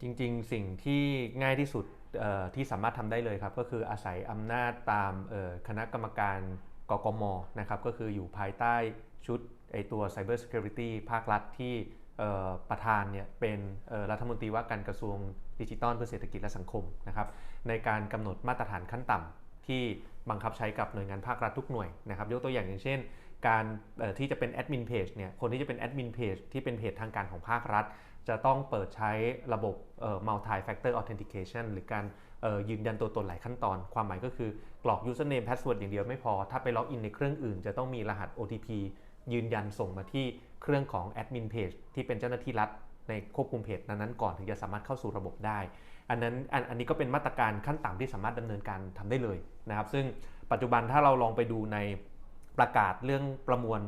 จริงๆ สิ่งที่ง่ายที่สุดที่สามารถทำได้เลยครับ ก็คืออาศัยอำนาจตามคณะกรรมการกกมนะครับก็คืออยู่ภายใต้ชุดไอตัว Cyber Security ภาครัฐที่ประธานเนี่ยเป็นรัฐมนตรีว่าการกระทรวงดิจิทัลเพื่อเศรษฐกิจและสังคมนะครับในการกำหนดมาตรฐานขั้นต่ำที่บังคับใช้กับหน่วยงานภาครัฐทุกหน่วยนะครับยกตัวอย่างอย่างเช่น การที่จะเป็นแอดมินเพจเนี่ยคนที่จะเป็นแอดมินเพจที่เป็นเพจทางการของภาครัฐ จะต้องเปิดใช้ระบบ multi factor authentication หรือการยืนยันตัวตนหลายขั้นตอน ความหมายก็คือกรอก username password อย่างเดียวไม่พอ ถ้าไปล็อกอินในเครื่องอื่น จะต้องมีรหัส OTP ยืนยันส่งมาที่เครื่องของ admin page ที่เป็นเจ้าหน้าที่รัฐในควบคุมเพจนั้นๆก่อนถึงจะสามารถเข้าสู่ระบบได้ อันนั้นอันอันนี้ก็เป็นมาตรการขั้นต่ำที่สามารถดำเนินการทำได้เลยนะครับ ซึ่งปัจจุบันถ้าเราลองไปดูใน ประกาศเรื่องประมวล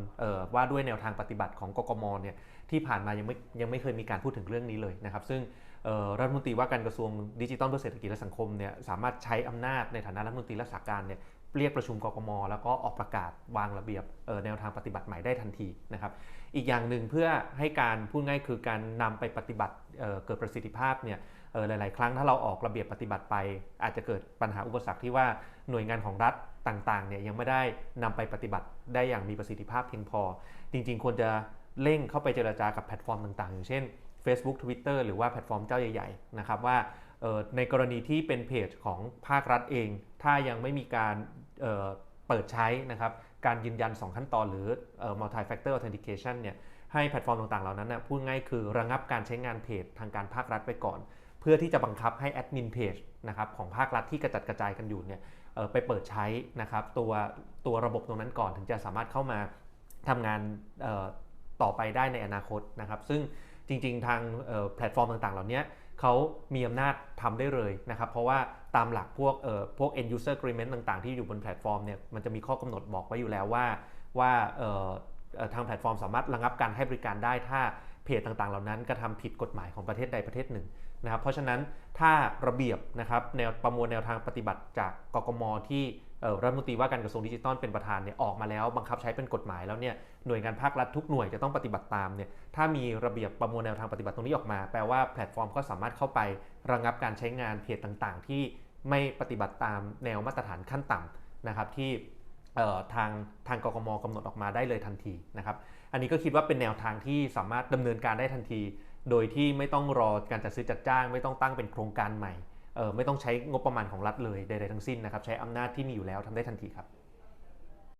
ว่าด้วยแนวทางปฏิบัติของกกมเนี่ยที่ผ่านมายังไม่ยังไม่เคยมีการพูดถึงเรื่องนี้เลยนะครับ ซึ่งรัฐมนตรีว่าการกระทรวงดิจิทัลเพื่อเศรษฐกิจและสังคมเนี่ยสามารถใช้อำนาจในฐานะรัฐมนตรีรักษาการเนี่ยเรียกประชุมกกม แล้วก็ออกประกาศวางระเบียบแนวทางปฏิบัติใหม่ได้ทันทีนะครับอีกอย่างหนึ่งเพื่อให้การพูดง่ายคือการนำไปปฏิบัติเเกิดประสิทธิภาพเนี่ยหลาย ๆ ครั้งถ้าเราออกระเบียบปฏิบัติไป อาจจะเกิดปัญหาอุปสรรคที่ว่าหน่วยงานของรัฐ ต่างๆเนี่ยยังไม่ได้นำไปปฏิบัติได้อย่างมีประสิทธิภาพเพียงพอ จริงๆ ควรจะเร่งเข้าไปเจรจากับแพลตฟอร์มต่างๆ อย่างเช่น Facebook Twitter หรือว่าแพลตฟอร์มเจ้าใหญ่ๆนะครับว่าในกรณีที่เป็นเพจของภาครัฐเอง ถ้ายังไม่มีการเเปิดใช้นะครับการยืนยัน 2 ขั้นตอนหรือเอ่อ multi factor authentication เนี่ยให้แพลตฟอร์มต่างๆ เหล่านั้นนะพูดง่ายคือระงับการใช้งานเพจทางการภาครัฐไปก่อน เพื่อที่จะบังคับให้แอดมินเพจนะครับของภาครัฐที่กระจัดกระจายกันอยู่เนี่ยไปเปิดใช้นะครับตัวตัวระบบตรงนั้นก่อนถึงจะสามารถเข้ามาทำงานต่อไปได้ในอนาคตนะครับ ซึ่งจริงๆ ทางแพลตฟอร์มต่างๆ เหล่านี้เขามีอำนาจทำได้เลยนะครับ เพราะว่าตามหลักพวกเออพวก end user agreement ต่างๆ ที่อยู่บนแพลตฟอร์มเนี่ยมันจะมีข้อกำหนดบอกไว้อยู่แล้วว่าว่าทางแพลตฟอร์มสามารถระงับการให้บริการได้ถ้า เพจต่างๆ เหล่านั้นกระทำผิดกฎหมายของประเทศใดประเทศหนึ่งนะครับเพราะฉะนั้นถ้าระเบียบนะครับแนวประมวลแนวทางปฏิบัติจากกกมที่รัฐมนตรีว่าการกระทรวงดิจิทัลเป็นประธานเนี่ยออกมาแล้วบังคับใช้เป็นกฎหมายแล้วเนี่ยหน่วยงานภาครัฐทุกหน่วยจะต้องปฏิบัติตามเนี่ยถ้ามีระเบียบประมวลแนวทางปฏิบัติตรงนี้ออกมา แปลว่าแพลตฟอร์มก็สามารถเข้าไประงับการใช้งานเพจต่างๆ ที่ไม่ปฏิบัติตามแนวมาตรฐานขั้นต่ำนะครับที่ ทางทางกกมกำหนดออกมาได้เลยทันทีนะครับ อันนี้ก็คิดว่าเป็นแนวทางที่สามารถดำเนินการได้ทันที โดยที่ไม่ต้องรอการจัดซื้อจัดจ้าง ไม่ต้องตั้งเป็นโครงการใหม่ไม่ต้องใช้งบประมาณของรัฐเลยใดๆทั้งสิ้นนะครับ ใช้อำนาจที่มีอยู่แล้วทำได้ทันทีครับ